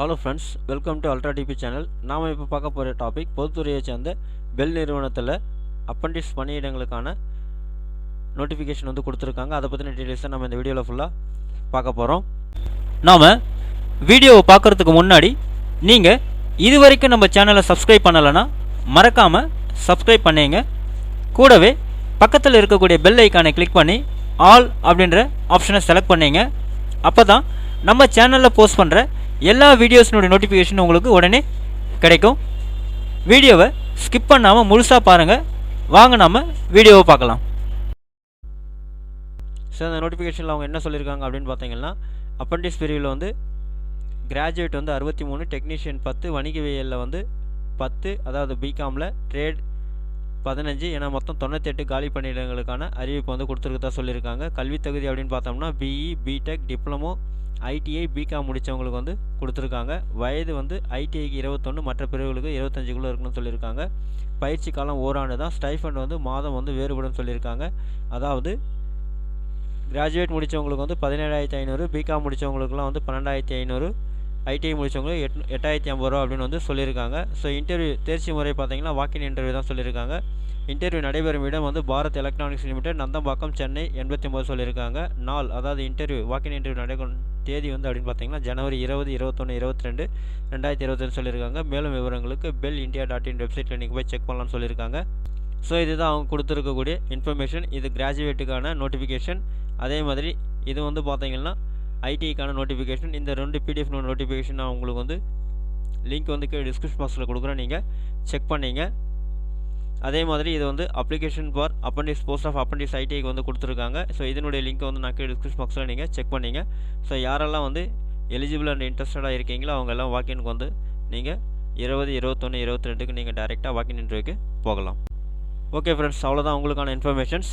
Hello friends welcome to ultra DP channel நாம் இப்போ பார்க்க போகிற டாபிக் பொதுத்துறையை சேர்ந்த பெல் நிறுவனத்தில் அப்பண்டிஸ் பணியிடங்களுக்கான நோட்டிஃபிகேஷன் வந்து கொடுத்துருக்காங்க. அதை பற்றின டீட்டெயில்ஸை நம்ம இந்த வீடியோவில் ஃபுல்லாக பார்க்க போகிறோம் நாம் வீடியோவை பார்க்குறதுக்கு முன்னாடி நீங்கள் இது வரைக்கும் நம்ம சேனலை சப்ஸ்கிரைப் பண்ணலைன்னா மறக்காமல் சப்ஸ்கிரைப் பண்ணீங்க. கூடவே பக்கத்தில் இருக்கக்கூடிய பெல் ஐக்கானை கிளிக் பண்ணி ஆல் அப்படின்ற ஆப்ஷனை செலக்ட் பண்ணீங்க. அப்போ தான் நம்ம சேனலில் போஸ்ட் பண்ணுற எல்லா வீடியோஸினுடைய நோட்டிஃபிகேஷன் உங்களுக்கு உடனே கிடைக்கும். வீடியோவை ஸ்கிப் பண்ணாமல் முழுசாக பாருங்கள் வாங்க நாம் வீடியோவை பார்க்கலாம். ஸோ அந்த நோட்டிஃபிகேஷனில் அவங்க என்ன சொல்லியிருக்காங்க அப்படின்னு பார்த்தீங்கன்னா அப்பண்டிஸ் பிரிவில் வந்து கிராஜுவேட் வந்து அறுபத்தி மூணு டெக்னீஷியன் பத்து வணிகவியலில் வந்து பத்து அதாவது பிகாமில் ட்ரேட் பதினஞ்சு ஏன்னா மொத்தம் தொண்ணூத்தெட்டு காலி பணியிடங்களுக்கான அறிவிப்பு வந்து கொடுத்துருக்கதா சொல்லியிருக்காங்க. கல்வி தகுதி அப்படின்னு பார்த்தோம்னா BE BTech diploma ITI BCom முடித்தவங்களுக்கு வந்து கொடுத்துருக்காங்க. வயது வந்து ஐடிஐக்கு இருபத்தொன்று மற்ற பிரிவுகளுக்கு இருபத்தஞ்சுக்குள்ளே இருக்கணும்னு சொல்லியிருக்காங்க. பயிற்சி காலம் ஓராண்டு தான். ஸ்டைஃபண்ட் வந்து மாதம் வந்து வேறுபடும் சொல்லியிருக்காங்க. அதாவது கிராஜுவேட் முடித்தவங்களுக்கு வந்து பதினேழாயிரத்தி ஐநூறு பிகாம் முடித்தவங்களுக்குலாம் வந்து பன்னெண்டாயிரத்தி ஐநூறு ஐடிஐ முடித்தவங்களும் எட் எட்டாயிரத்தி ஐம்பது ரூபா அப்படின்னு வந்து சொல்லியிருக்காங்க. ஸோ இன்டர்வியூ தேர்ச்சி முறை பார்த்தீங்கன்னா வாக்கின் இன்டர்வியூ தான் சொல்லியிருக்காங்க. இன்டர்வியூ நடைபெறும் இடம் வந்து பாரத் எலக்ட்ரானிக்ஸ் லிமிடெட் நந்தம்பாக்கம் சென்னை எண்பத்தி ஒம்பது சொல்லியிருக்காங்க. நாள் அதாவது இன்டர்வியூ வாக்கின் இன்டர்வியூ நடைபெறும் தேதி வந்து அப்படின்னு பார்த்தீங்கன்னா ஜனவரி இருபது இருபத்தொன்று இருபத்தி ரெண்டு ரெண்டாயிரத்தி இருபத்தொன்று சொல்லியிருக்காங்க. மேலும் விவரங்களுக்கு பெல் இந்தியா டாட் இன் வெப்சைட்டில் நீங்கள் போய் செக் பண்ணலாம்னு சொல்லியிருக்காங்க. ஸோ இதுதான் அவங்க கொடுத்துருக்கக்கூடிய இன்ஃபர்மேஷன் இது கிராஜுவேட்டுக்கான நோட்டிஃபிகேஷன் அதே மாதிரி இது வந்து பார்த்தீங்கன்னா ஐடிக்கான நோட்டிஃபிகேஷன் இந்த ரெண்டு பிடிஎஃப் நோட்டிஃபிகேஷன் நான் உங்களுக்கு வந்து லிங்க் வந்து கீழே டிஸ்கிரிப்ஷன் பாக்ஸில் கொடுக்குறேன். நீங்கள் செக் பண்ணிங்க. அதே மாதிரி இது வந்து application for apprentice post of apprentice ஐடிஐக்கு வந்து கொடுத்துருக்காங்க. ஸோ இதனுடைய லிங்க்கை வந்து நான் கீழே டிஸ்கிரிப்ஷன் பாக்ஸில் நீங்கள் செக் பண்ணீங்க. ஸோ யாரெல்லாம் வந்து எலிஜிபிள் அண்ட் இன்ட்ரெஸ்டடாக இருக்கீங்களோ அவங்க எல்லாம் வாக்கினுக்கு வந்து நீங்கள் இருபது இருபத்தொன்று இருபத்தி ரெண்டுக்கு நீங்கள் டேரெக்டாக வாக்கின் இன்டர்வியூக்கு போகலாம். ஓகே ஃப்ரெண்ட்ஸ் அவ்வளோதான் உங்களுக்கான இன்ஃபர்மேஷன்ஸ்